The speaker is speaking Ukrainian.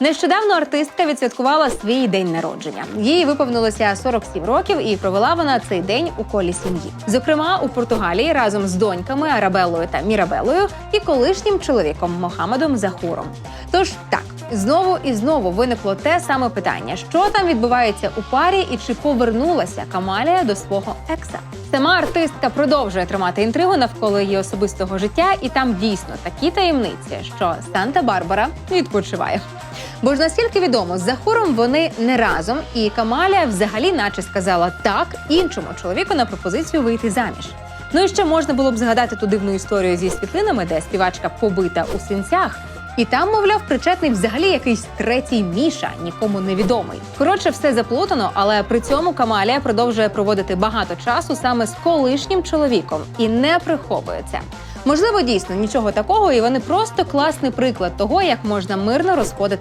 Нещодавно артистка відсвяткувала свій день народження. Їй виповнилося 47 років, і провела вона цей день у колі сім'ї. Зокрема, у Португалії разом з доньками Арабелою та Мірабелою і колишнім чоловіком Мохамедом Захуром. Тож так. Знову і знову виникло те саме питання: що там відбувається у парі, і чи повернулася Камалія до свого екса? Сама артистка продовжує тримати інтригу навколо її особистого життя, і там дійсно такі таємниці, що Санта-Барбара відпочиває. Бо ж наскільки відомо, з Захуром вони не разом, і Камалія взагалі, наче сказала так іншому чоловіку на пропозицію вийти заміж. Ну і ще можна було б згадати ту дивну історію зі світлинами, де співачка побита у синцях. І там, мовляв, причетний взагалі якийсь третій міша, нікому невідомий. Коротше, все заплутано, але при цьому Камалія продовжує проводити багато часу саме з колишнім чоловіком і не приховується. Можливо, дійсно нічого такого, і вони просто класний приклад того, як можна мирно розходитися.